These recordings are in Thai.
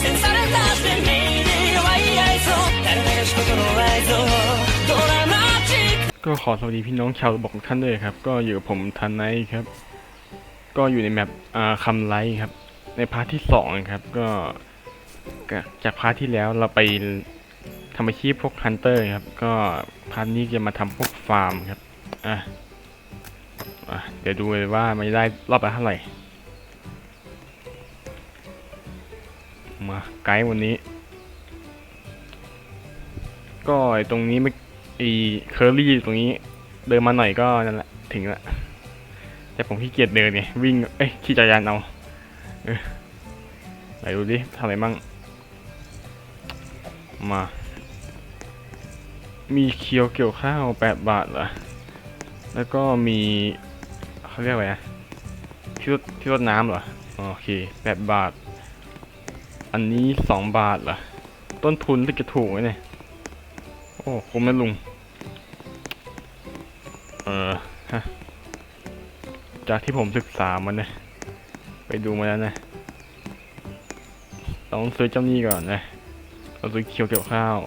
センされたして目に湧い合いそう誰もがし心の愛想ドラマチック ก็ขอสวัสดีพี่น้องชาวบอกทุกท่านด้วยครับ ก็อยู่กับผมทันไนท์ครับ ก็อยู่ในแมปอ่าคำไลท์ครับ ในพาร์ทที่สองครับ ก็ก็จากพาร์ทที่แล้วเราไปทำอาชีพพวกฮันเตอร์ครับ ก็พาร์ทนี้จะมาทำพวกฟาร์มครับ อ่ะอ่ะเดี๋ยวดูเลยว่ามันจะได้รอบละเท่าไหร่ มาไกด์วันนี้ ก็ตรงนี้ไม่ไอเคอรี่ตรงนี้ เดินมาหน่อยก็นั่นแหละถึงละแต่ผมขี้เกียจเดินเนี่ยวิ่งเอ้ยขี่จักรยานเอาเออไหนดูดิทำอะไรมั่งมา มีเคียวเกี่ยวข้าวแปดบาทเหรอแล้วก็มีเขาเรียกว่าไงนะที่รดที่รดน้ำเหรอโอเคแปดบาท อันนี้สองบาทเหรอ ต้นทุนที่จะถูกไหมเนี่ย โอ้คุ้มนะลุง เออฮะ จากที่ผมศึกษามันนะ ไปดูมาแล้วนะ ต้องซื้อเจ้าหนี้ก่อนนะเราซื้อเคียวเกี่ยวข้าว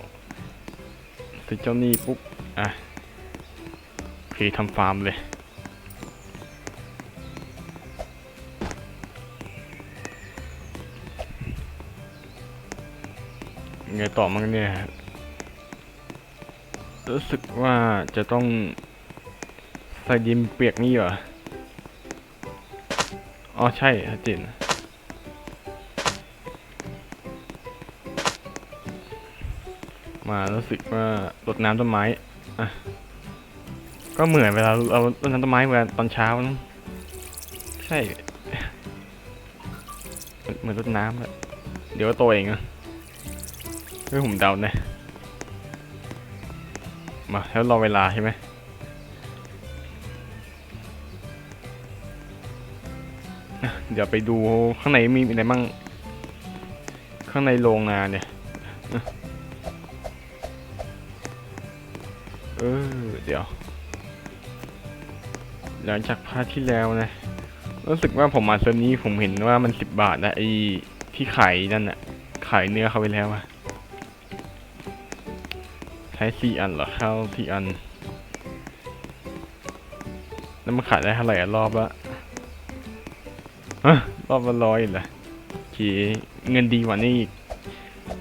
ซื้อเจ้าหนี้ปุ๊บ อะโอทำฟาร์มเลย ไงต่อมั้งเนี่ย รู้สึกว่าจะต้องใส่ดินเปียกนี่เหรอ อ๋อใช่ชัดเจนมารู้สึกว่ารดน้ำต้นไม้อะก็เหมือนเวลาเรารดน้ำต้นไม้เวลาตอนเช้านะใช่ เหมือนรดน้ำอะเดี๋ยวก็โตเองอะ เฮ้ยผมเดาเนี่ยมาแล้วรอเวลาใช่ไหมเดี๋ยวไปดูข้างในมีอะไรบ้าง ข้างในโรงนานเนี่ย เออ เดี๋ยว หลังจากพาทที่แล้วนะ รู้สึกว่าผมมาเซิร์ฟนี้ผมเห็นว่ามันสิบบาทนะไอ้ที่ขายนั่นอะขายเนื้อเขาไปแล้วอะ ใช้สี่อันเหรอข้าวสี่อัน แล้วมันขายได้เท่าไหร่รอบละรอบละร้อยเหรอขีเคเงินดีกว่านี่อีก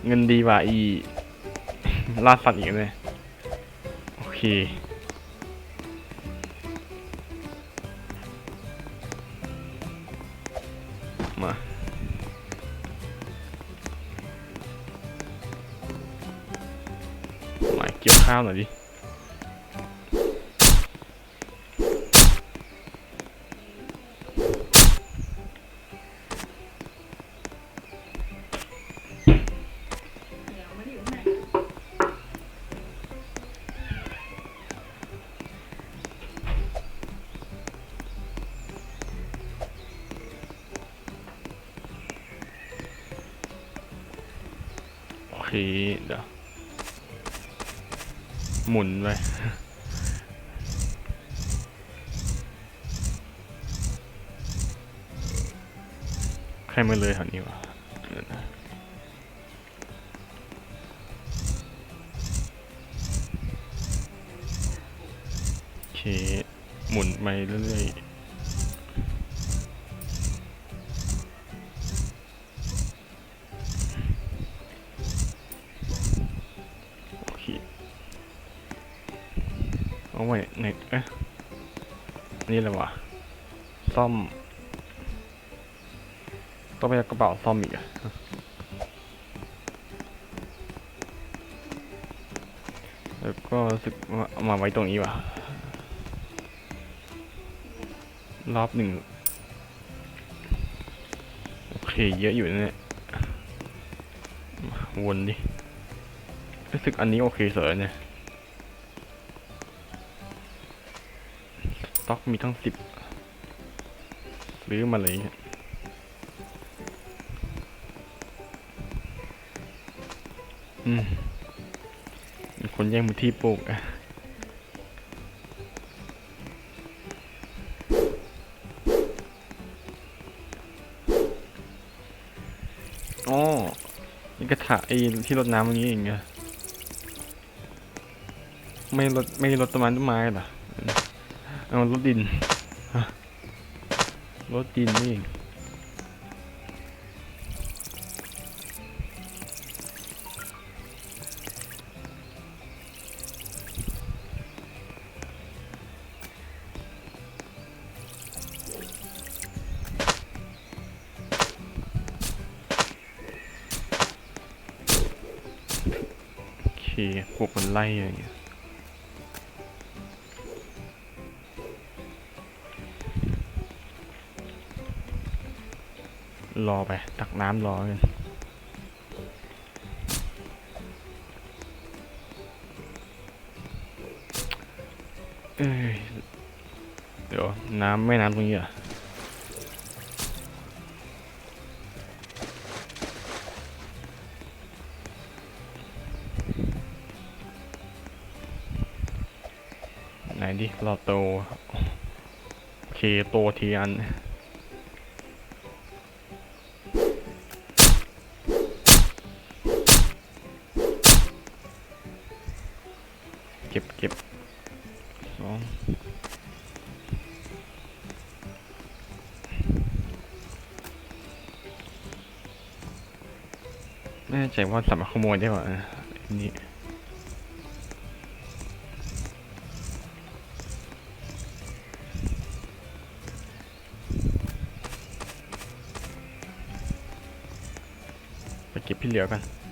เงินดีกว่าอีล่าสัตว์อีกเลย โอเค ข้าวหน่อยดิโอเคเดี๋ยว หมุนไปใครมาเลยแถวนี้วะเดี๋ยวนะโอเค หมุนไปเรื่อยๆ ไว้ในเอ๊ะนี่อะไรวะซ่อม ต้องไปเอากระเป๋าซ่อมอีกอะแล้วก็สึกว่าเอามาไว้ตรงนี้ว่ะรอบหนึ่งโอเค เยอะอยู่นะเนี่ยวนดิรู้สึกอันนี้โอเคเสยเนี่ย ต็อกมีทั้งสิบซื้อมาเลยอืมคนแย่งพื้นที่ปลูกอะอ๋อนี่กระถะไอ้ที่รดน้ำอย่างนี้เองเหรอไม่รดไม่รดต้นไม้ต้นไม้หรอ เอารดดินฮะรดดินนี่เองโอเคพวกมันไล่อะไรอย่างเงี้ย รอไปตักน้ำรอกันเอ้ยเดี๋ยว น้ำไม่น้ำตรงนี้อะไหนดิเราโตโอเคโตทีอัน เก็บเก็บสองไม่แน่ใจว่าสามารถขโมยได้ป่ะอันนี้ไปเก็บพี่เหลือกัน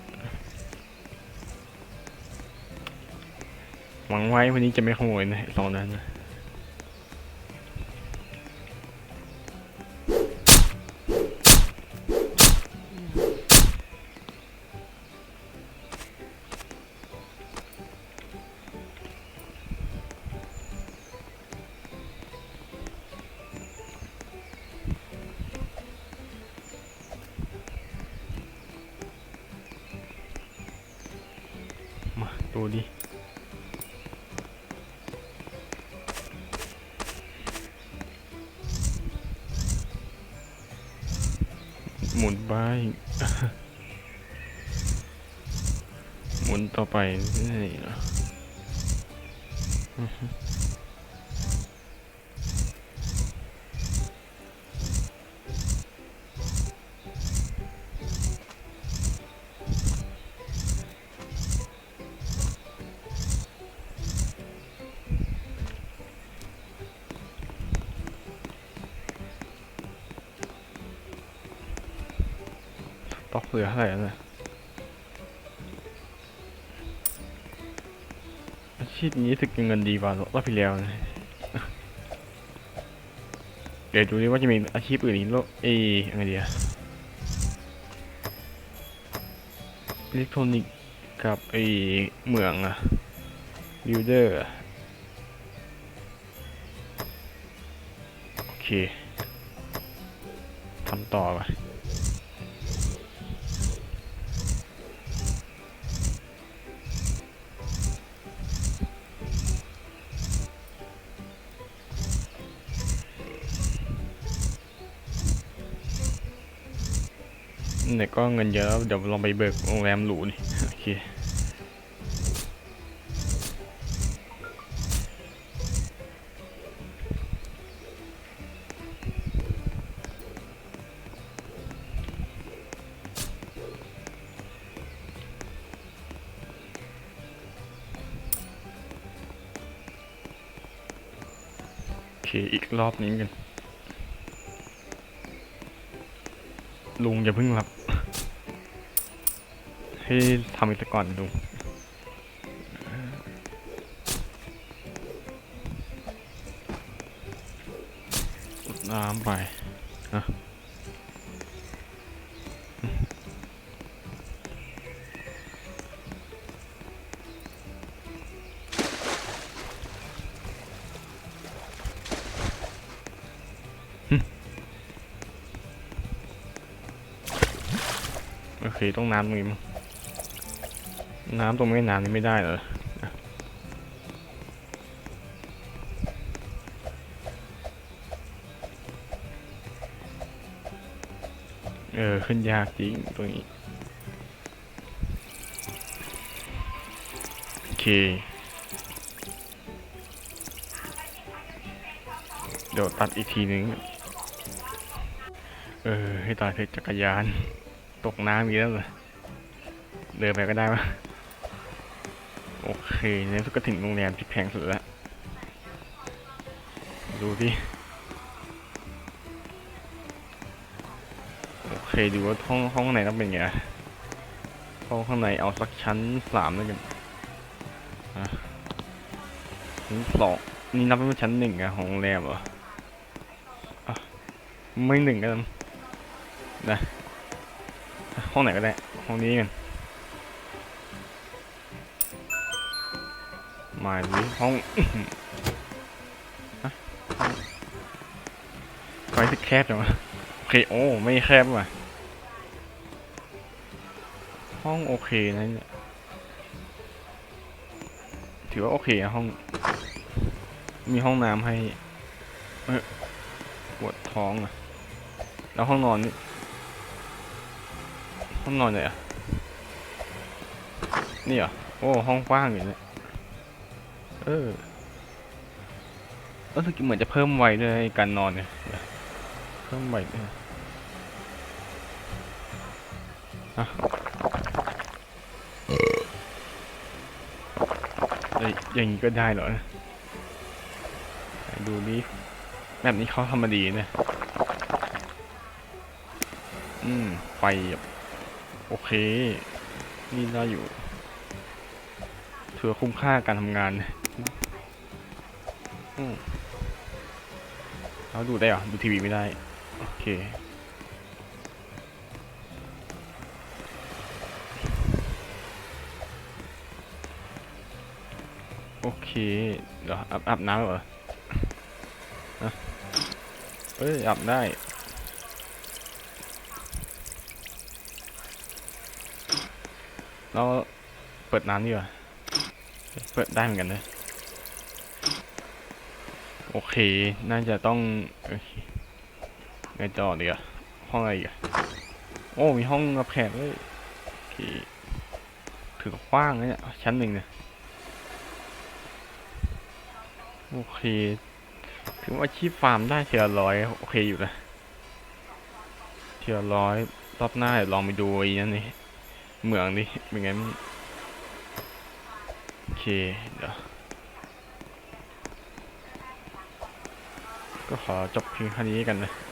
งไว้วันนี้จะไม่ขโมยนะสองนั้นนะมาดูดิ ไป หมุนต่อไปนี่เห ออืออกเหลือเท่าไหร่แล้วนะอาชีพนี้ถึกเงินดีกว่ารอบที่แล้วนะเดี๋ยวดูดิว่าจะมีอาชีพอื่นอีกโลกเอยอะไรเดียอิเล็กทรอนิกส์กับไอเหมืองอะบิลเดอร์โอเคทำต่อไป เนี่ยก็เงินเยอะแล้วเดี๋ยวลองไปเบิกโรงแรมหรูนี่โอเคโอเคอีกรอบนี้กัน ลุงอย่าเพิ่งรับ ให้ทำอีกก่อนลุงรดน้ำไปนะโอเค ต้องน้ำตรงนี้มั้ง น้ำตรงแม่น้ำนี้ไม่ได้เหรอเออ ขึ้นยากจริงตรงนี้ โอเค เดี๋ยวตัดอีกทีนึง เออ ให้ตายเถอะจักรยาน ตกน้ำอีกแล้วเหรเดินไปก็ได้ปะ เคในที่สุดก็ถึงโรงแรมที่แพงสุดแล้วดูดิโอเคดูว่าห้องห้องไหนต้องเป็นไงห้องข้างในเอาสักชั้นสามแล้วกันอะชั้นสองนี่นับเป็นชั้นหนึ่งอะของโรงแรมเหรอะไม่หนึ่งกันนะห้องไหนก็ได้ห้องนี้กัน มาดิห้องฮะไฟสึกแคบจังวะโอเคโอ้ไม่แคบว่ะ ห้องโอเคนะเนี่ยถือว่าโอเคอะห้อง มีห้องน้ำให้เอ้ยปวดท้องอะแล้วห้องนอนนี่ห้องนอนไหนอะนี่เหรอโอ้ห้องกว้างอยู่เนี่ย เออรู้สึกเหมือนจะเพิ่มไวด้วยการนอนเนี่ย เพิ่มไวด้วยอะเอ้ยอย่างนี้ก็ได้เหรอไหนดูดิแบบนี้เขาทำมาดีเนี่ยอืม ไฟโอเค นี่ได้อยู่ถือคุ้มค่าการทำงานนะ อืมแล้วดูได้เหรอ ดูทีวีไม่ได้ โอเค โอเค เดี๋ยวอาบอาบน้ำเหรอเอ้ยอาบได้แล้วเปิดน้ำดีกว่า เปิดได้เหมือนกันเลย โอเค น่าจะต้องเอ้ยไงต่อดีอะห้องอะไรอีกอะโอ้มีห้องรับแขกเลยโอเคถือกว้างนะเนี่ยชั้นหนึ่งเนี่ยโอเค ถึงว่าอาชีพฟาร์มได้เทียร้อยโอเคอยู่นะเทียร้อยรอบหน้าเดี๋ยวลองไปดูไอ้นั่นนี่เหมืองดิเป็นไงมั่งโอเคเดี๋ยว ก็ขอจบเพียงเท่านี้กันนะ